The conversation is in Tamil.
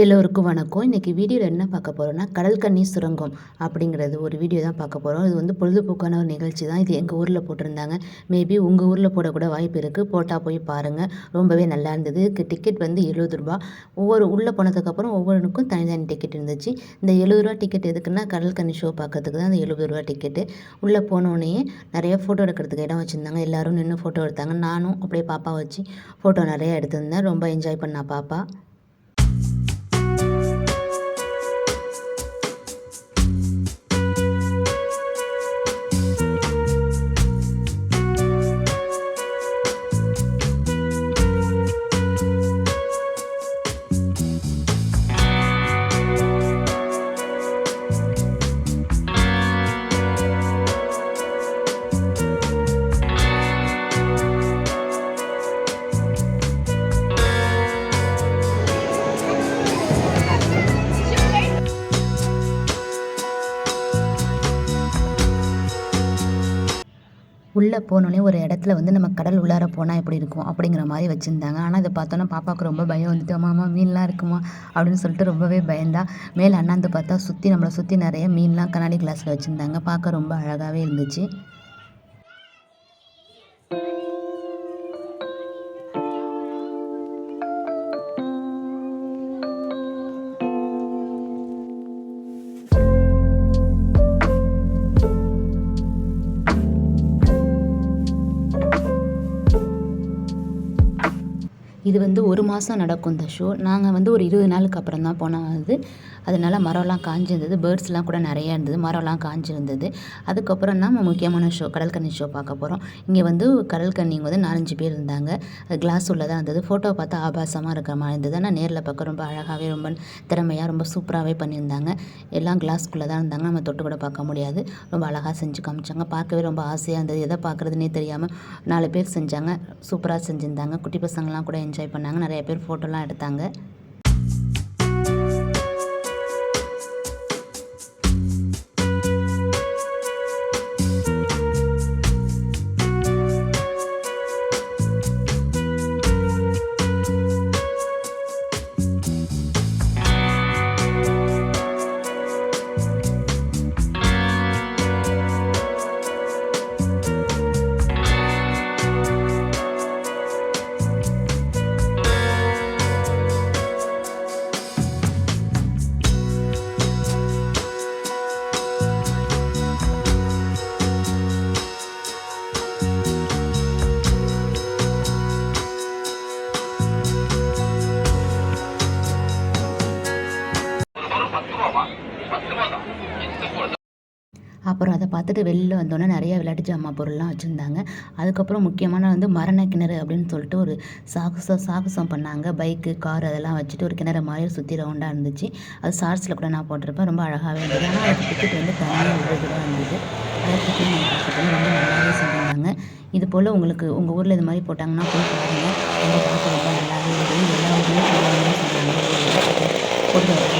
எல்லோருக்கும் வணக்கம். இன்றைக்கி வீடியோவில் என்ன பார்க்க போகிறோம்னா கடல் கண்ணி சுரங்கம் அப்படிங்கிறது ஒரு வீடியோ தான் பார்க்க போகிறோம் இது வந்து பொழுதுபோக்கான ஒரு நிகழ்ச்சி தான். இது எங்கள் ஊரில் போட்டிருந்தாங்க. மேபி உங்கள் ஊரில் போடக்கூட வாய்ப்பு இருக்குது போட்டால் போய் பாருங்கள் ரொம்பவே நல்லா இருந்தது. டிக்கெட் வந்து எழுபது ரூபா. ஒவ்வொரு உள்ளே போனதுக்கப்புறம் ஒவ்வொருக்கும் தனித்தனி டிக்கெட் இருந்துச்சு. இந்த எழுபது ரூபா டிக்கெட் எதுக்குன்னா கடல் கண்ணி ஷோ பார்க்கறதுக்கு தான் அந்த எழுபது ரூபா டிக்கெட்டு உள்ளே போனோடனே நிறைய ஃபோட்டோ எடுக்கிறதுக்கு இடம் வச்சுருந்தாங்க. எல்லோரும் நின்று ஃபோட்டோ எடுத்தாங்க. நானும் அப்படியே பாப்பா வச்சு ஃபோட்டோ நிறைய எடுத்திருந்தேன். ரொம்ப என்ஜாய் பண்ணா பாப்பா. உள்ளே போனோடனே ஒரு இடத்துல வந்து நம்ம கடல் உள்ளார போனால் எப்படி இருக்கும் அப்படிங்கிற மாதிரி வச்சுருந்தாங்க. ஆனால் இதை பார்த்தோன்னா பாப்பாவுக்கு ரொம்ப பயம் வந்துட்டு அம்மா அம்மா மீன்லாம் இருக்குமா? அப்படின்னு சொல்லிட்டு ரொம்பவே பயந்தா. மேலே அண்ணாந்து பார்த்தா சுற்றி நம்மளை சுற்றி நிறைய மீன்லாம் கண்ணாடி கிளாஸில் வச்சுருந்தாங்க. பார்க்க ரொம்ப அழகாகவே இருந்துச்சு. இது வந்து ஒரு மாதம் நடக்கும் இந்த ஷோ நாங்கள் வந்து ஒரு இருபது நாளுக்கு அப்புறம் தான் போனோம் அது. அதனால மரம்லாம் காஞ்சிருந்தது. பேர்ட்ஸ்லாம் கூட நிறையா இருந்தது. மரம்லாம் காஞ்சிருந்தது. அதுக்கப்புறம் தான் நம்ம முக்கியமான ஷோ கடல்கண்ணி ஷோ பார்க்க போகிறோம் இங்கே வந்து கடல்கன்னிங்க வந்து நாலஞ்சு பேர் இருந்தாங்க. அது கிளாஸ் உள்ளதாக இருந்தது. ஃபோட்டோ பார்த்தா ஆபாசமாக இருக்கிற மாதிரி இருந்தது. ஆனால் நேரில் பார்க்க ரொம்ப அழகாகவே ரொம்ப திறமையாக ரொம்ப சூப்பராகவே பண்ணியிருந்தாங்க. எல்லாம் கிளாஸ்க்குள்ளே தான் இருந்தாங்க. நம்ம தொட்டு கூட பார்க்க முடியாது. ரொம்ப அழகாக செஞ்சு காமிச்சாங்க. பார்க்கவே ரொம்ப ஆசையாக இருந்தது. எதை பார்க்குறதுனே தெரியாமல் நாலு பேர் செஞ்சாங்க. சூப்பராக செஞ்சுருந்தாங்க. குட்டி பசங்களாம் கூட என்ஜாய் பண்ணாங்க நிறைய பேர் ஃபோட்டோலாம் எடுத்தாங்க அப்புறம் அதை பார்த்துட்டு வெளில வந்தோன்னே நிறைய விளையாட்டு ஜாமான் பொருள்லாம் வச்சுருந்தாங்க. அதுக்கப்புறம் முக்கியமான வந்து மரண கிணறு அப்படின்னு சொல்லிட்டு ஒரு சாகசம் சாகசம் பண்ணாங்க. பைக்கு கார் அதெல்லாம் வச்சுட்டு ஒரு கிணறு மாதிரி சுற்றி ரவுண்டாக இருந்துச்சு. அது ஷார்ட்ஸில் கூட நான் போட்டிருப்பேன். ரொம்ப அழகாகவே இருந்தது. ஆனால் அதுக்கு டிக்கெட் வந்து தனியாக இருபது இருந்தது. அதை பற்றி ரொம்ப நல்லாவே செஞ்சுருந்தாங்க இது போல் உங்களுக்கு உங்கள் ஊரில் இது மாதிரி போட்டாங்கன்னா போய் பாருங்கள் ரொம்ப பார்க்க ரொம்ப நல்லாவே இருந்தது. எல்லா ஊர்லேயும் போட்டு